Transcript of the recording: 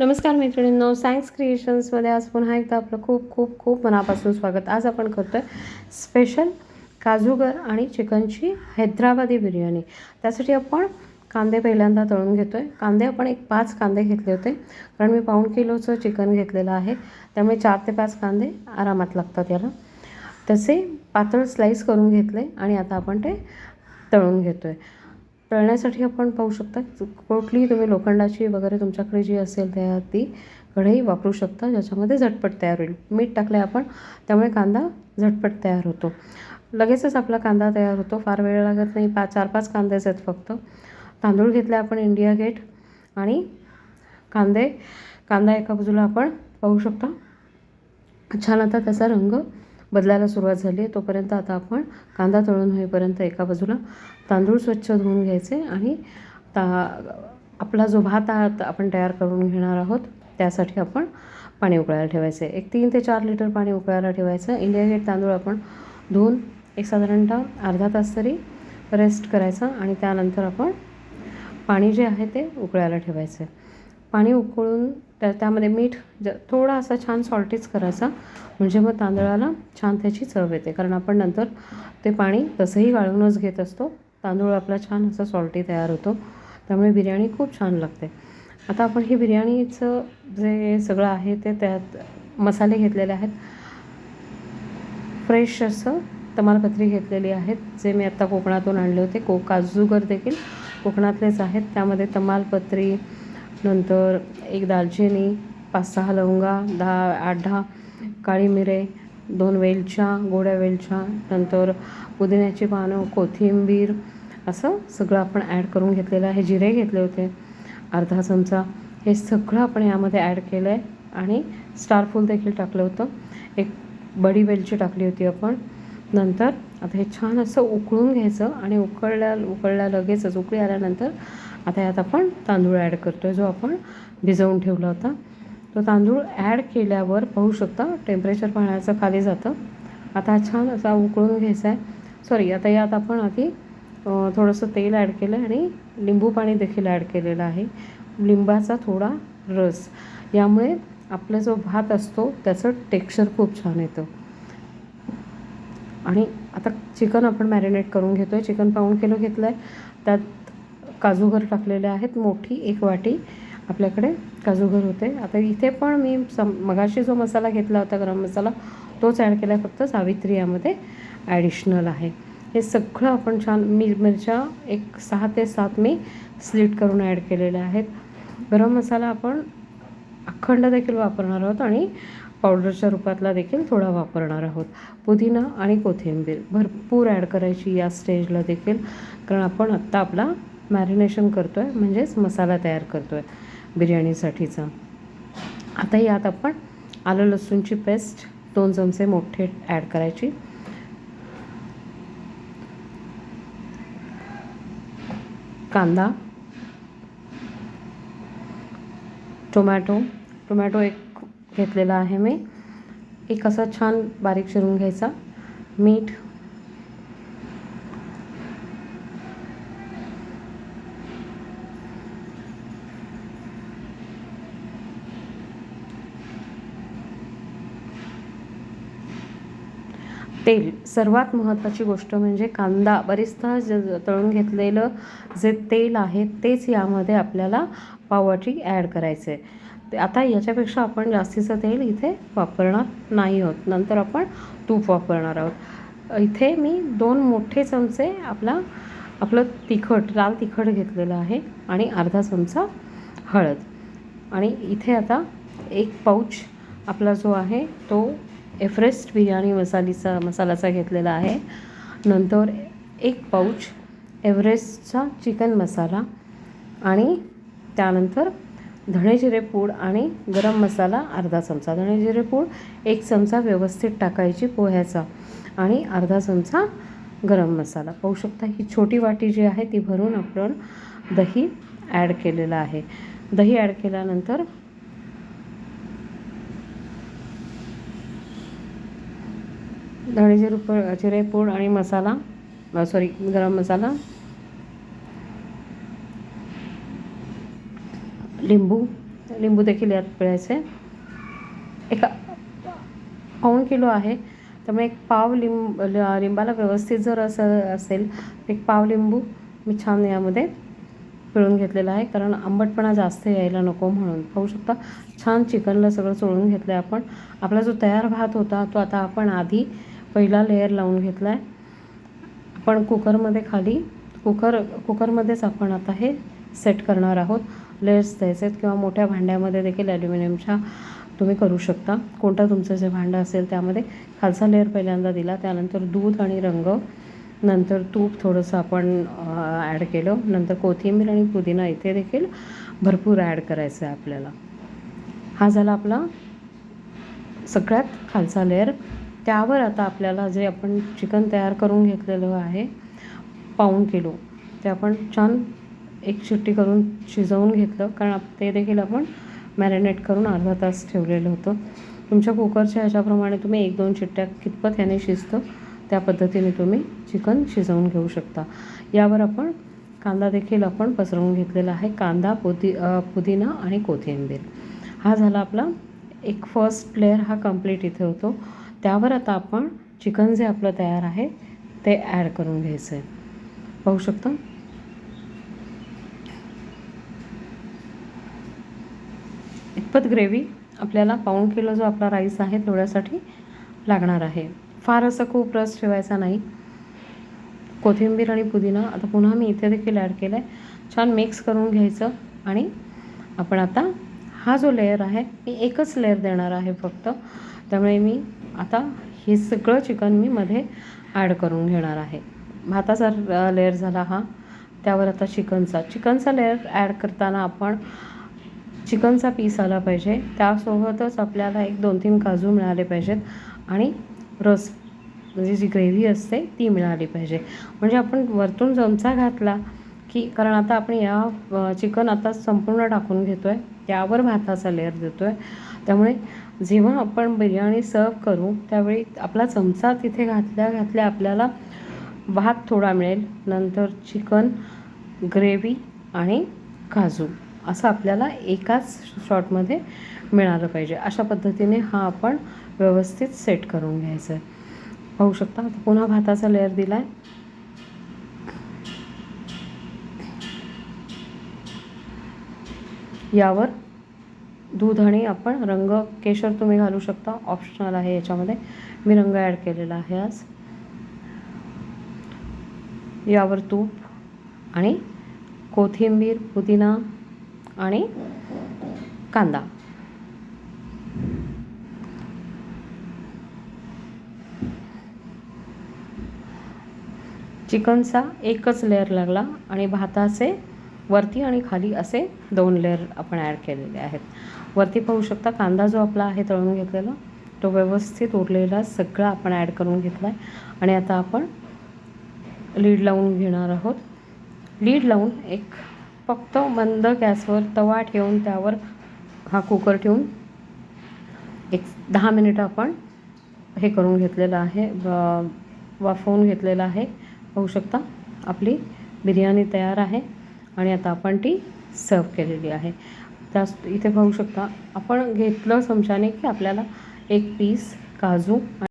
नमस्कार मैत्रिणींनो सायन्स क्रिएशन्समध्ये आज पुन्हा एकदा आपलं खूप खूप खूप मनापासून स्वागत. आज आपण करतो आहे स्पेशल काजूगर आणि चिकनची हैदराबादी बिर्याणी. त्यासाठी आपण कांदे पहिल्यांदा तळून घेतो आहे कांदे आपण एक पाच कांदे घेतले होते. कारण मी पाऊण किलोचं चिकन घेतलेलं आहे. त्यामुळे चार ते पाच कांदे आरामात लागतात याला. तसे पातळ स्लाईस करून घेतले आणि आता आपण ते तळून घेतो आहे तळण्यासाठी आपण पाहू शकता कुठलीही तुम्ही लोखंडाची वगैरे तुमच्याकडे जी असेल त्या ती कढई वापरू शकता ज्याच्यामध्ये झटपट तयार होईल. मीठ टाकले आपण त्यामुळे कांदा झटपट तयार होतो. लगेचच आपला कांदा तयार होतो. फार वेळ लागत नाही. पाच चार पाच कांदेच आहेत फक्त. तांदूळ घेतले आपण इंडिया गेट आणि कांदे कांदा एका बाजूला आपण पाहू शकता. छान आता त्याचा रंग बदलायला सुरुवात झाली आहे. तोपर्यंत आता आपण कांदा तळून होईपर्यंत एका बाजूला तांदूळ स्वच्छ धुवून घ्यायचे आणि ता आपला जो भात आहात आपण तयार करून घेणार आहोत त्यासाठी आपण पाणी उकळायला ठेवायचं. आहे एक तीन ते चार लिटर पाणी उकळायला ठेवायचं. इंडिया गेट तांदूळ आपण धुवून एक साधारणतः अर्धा तास तरी रेस्ट करायचा आणि त्यानंतर आपण पाणी जे आहे ते उकळायला ठेवायचं. आहे पाणी उकळून तर त्यामध्ये मीठ ज थोडा असा छान सॉल्टीच करायचा. म्हणजे मग तांदळाला छान त्याची चव येते. कारण आपण नंतर ते पाणी तसंही गाळूनच घेत असतो. तांदूळ आपला छान असा सॉल्टी तयार होतो. त्यामुळे बिर्याणी खूप छान लागते. आता आपण हे बिर्याणीचं जे सगळं आहे ते त्यात मसाले घेतलेले आहेत. फ्रेश असं तमालपत्री घेतलेली आहेत. जे मी आत्ता कोकणातून आणले होते. को काजूगर देखील कोकणातलेच आहेत. त्यामध्ये तमालपत्री नंतर एक दालचिनी पाच सहा लवंगा दहा आठ दहा काळी मिरे दोन वेलच्या गोड्या वेलच्या नंतर पुदिन्याची पानं कोथिंबीर असं सगळं आपण ॲड करून घेतलेलं आहे. जिरे घेतले होते अर्धा चमचा. हे सगळं आपण यामध्ये ॲड केलं आहे आणि स्टारफूल देखील टाकलं होतं. एक बडी वेलची टाकली होती आपण. नंतर आता हे छान असं उकळून घ्यायचं आणि उकळल्या उकळल्या लगेचच उकळी आल्यानंतर आता यात आपण तांदूळ ॲड करतो आहे जो आपण भिजवून ठेवला होता. तो तांदूळ ॲड केल्यावर पाहू शकता टेम्परेचर पाण्याचं खाली जातं. आता छान असा उकळून घ्यायचा आहे सॉरी आता यात आपण आधी थोडंसं तेल ॲड केलं आहे आणि लिंबू पाणी देखील ॲड केलेलं आहे. लिंबाचा थोडा रस. यामुळे आपला जो भात असतो त्याचं टेक्स्चर खूप छान येतं. आणि आता चिकन आपण मॅरिनेट करून घेतो आहे चिकन पाऊण किलो घेतलं आहे त्यात काजूगर टाकलेले आहेत मोठी एक वाटी. आपल्याकडे काजूगर होते. आता इथे पण मी सम मगाशी जो मसाला घेतला होता गरम मसाला तोच ॲड केला आहे फक्त सावित्री यामध्ये ॲडिशनल आहे. हे सगळं आपण छान मी मिरच्या एक सहा ते सात मी स्लिट करून ॲड केलेल्या आहेत. गरम मसाला आपण अखंड देखील वापरणार आहोत आणि पावडरच्या रूपातला देखील थोडा वापरणार आहोत. पुदिना आणि कोथिंबीर भरपूर ॲड करायची या स्टेजला देखील. कारण आपण आत्ता आपला मॅरिनेशन करतो आहे म्हणजेच मसाला तयार करतो आहे बिर्याणीसाठीचा. आता यात आपण आलं लसूणची पेस्ट दोन चमचे मोठे ॲड करायची. कांदा टोमॅटो टोमॅटो एक घेतलेला आहे मी. एक असा छान बारीक चिरून घ्यायचा. मीठ तेल. सर्वात महत्त्वाची गोष्ट म्हणजे कांदा. बरेचदा ज तळून घेतलेलं जे तेल आहे तेच यामध्ये आपल्याला पावभाजी ॲड करायचं आहे ते आता याच्यापेक्षा आपण जास्तीचं तेल इथे वापरणार नाही आहोत. नंतर आपण तूप वापरणार आहोत. इथे मी दोन मोठे चमचे आपला आपलं तिखट लाल तिखट घेतलेलं आहे आणि अर्धा चमचा हळद. आणि इथे आता एक पाऊच आपला जो आहे तो एफरेस्ट बिर्याणी मसालीचा मसालाचा घेतलेला आहे. नंतर एक पाऊच एव्हरेस्टचा चिकन मसाला आणि त्यानंतर धणे जिरे पूड आणि गरम मसाला अर्धा चमचा. धणे जिरे पूड एक चमचा व्यवस्थित टाकायची पोह्याचा आणि अर्धा चमचा गरम मसाला. पाहू शकता ही छोटी वाटी जी आहे ती भरून आपण दही ॲड केलेलं आहे. दही ॲड केल्यानंतर धणे जिरे पूड जिरे पूड आणि मसाला सॉरी गरम मसाला. लिंबू. लिंबू देखील यात पिळायचे. एका पाऊण किलो आहे. त्यामुळे एक पाव लिंब ल- लिंबाला व्यवस्थित जर असं असेल एक पाव लिंबू मी छान यामध्ये पिळून घेतलेला आहे. कारण आंबटपणा जास्त यायला नको म्हणून. पाहू शकता छान चिकनला सगळं चोळून घेतलं आहे आपण. आपला जो तयार भात होता तो आता आपण आधी पहिला लेअर लावून घेतला आहे आपण कुकरमध्ये खाली कुकर कुकरमध्येच आपण आता हे सेट करणार आहोत. लेयर्स द्यायचे आहेत किंवा मोठ्या भांड्यामध्ये देखील ॲल्युमिनियमच्या तुम्ही करू शकता. कोणतं तुमचं जे भांडं असेल त्यामध्ये खालचा लेअर पहिल्यांदा दिला त्यानंतर दूध आणि रंग नंतर तूप थोडंसं आपण ॲड केलं नंतर कोथिंबीर आणि पुदिना इथे देखील भरपूर ॲड करायचं आहे आपल्याला. हा झाला आपला सगळ्यात खालचा लेअर त्यावर आता आपल्याला जे आपण चिकन तयार करून घेतलेलं आहे पाऊण किलो ते आपण छान एक शिट्टी करून शिजवून घेतलं. कारण ते देखील आपण मॅरिनेट करून अर्धा तास ठेवलेलं होतं. तुमच्या कुकरच्या ह्याच्याप्रमाणे तुम्ही एक दोन शिट्ट्या कितपत ह्याने शिजतं त्या पद्धतीने तुम्ही चिकन शिजवून घेऊ शकता. यावर आपण कांदा देखील आपण पसरवून घेतलेला आहे. कांदा पुदी पुदिना आणि कोथिंबीर. हा झाला आपला एक फर्स्ट प्लेअर हा कंप्लीट इथे होतो. त्यावर आता आपण चिकन जे आपलं तयार आहे ते ॲड करून घ्यायचं आहे. पाहू शकतो? इतपत ग्रेव्ही आपल्याला पाऊण किलो जो आपला राईस आहे तेवढ्यासाठी लागणार आहे. फार असं खूप रस ठेवायचा नाही. कोथिंबीर आणि पुदिना आता पुन्हा मी इथे देखील ॲड केलं आहे छान मिक्स करून घ्यायचं आणि आपण आता हा जो लेअर आहे मी एकच लेअर देणार आहे फक्त. त्यामुळे मी आता हे सगळं चिकन मी मध्ये ॲड करून घेणार आहे. भाताचा लेअर झाला हा त्यावर आता चिकनचा. चिकनचा लेअर ॲड करताना आपण चिकनचा पीस आला पाहिजे. त्यासोबतच आपल्याला एक दोन तीन काजू मिळाले पाहिजेत आणि रस म्हणजे जी ग्रेव्ही असते ती मिळाली पाहिजे. म्हणजे आपण वरतून चमचा घातला की कारण आता आपण या चिकन आता संपूर्ण टाकून घेतो आहे त्यावर भाताचा लेअर देतो आहे त्यामुळे जेव्हा आपण बिर्याणी सर्व करू त्यावेळी आपला चमचा तिथे घातल्या घातल्या आपल्याला भात थोडा मिळेल. नंतर चिकन ग्रेव्ही आणि काजू. असं आपल्याला एकाच शॉटमध्ये मिळालं पाहिजे. अशा पद्धतीने हा आपण व्यवस्थित सेट करून घ्यायचा आहे. पाहू शकता आता पुन्हा भाताचा लेअर दिला आहे यावर दूध आणि आपण रंग केशर तुम्ही घालू शकता. ऑप्शनल आहे याच्यामध्ये. मी रंग ॲड केलेला आहे आज. यावर तूप आणि कोथिंबीर पुदिना आणि कांदा. चिकनचा एकच लेअर लागला आणि भाताचे वरती आणि खाली असे दोन लेअर आपण ॲड केलेले आहेत. वरती पाहू शकता कांदा जो आपला आहे तळून घेतलेला तो व्यवस्थित उरलेला सगळा आपण ॲड करून घेतला आहे आणि आता आपण लीड लावून घेणार आहोत. लीड लावून एक फक्त मंद गॅसवर तवा ठेवून त्यावर हा कुकर ठेवून एक दहा मिनिटं आपण हे करून घेतलेलं आहे वाफवून घेतलेलं आहे. पाहू शकता आपली बिर्याणी तयार आहे. आणि आता आपण ती सर्व केलेली आहे. त्या इथे पाहू शकता आपण घेतलं चमच्याने की आपल्याला एक पीस काजू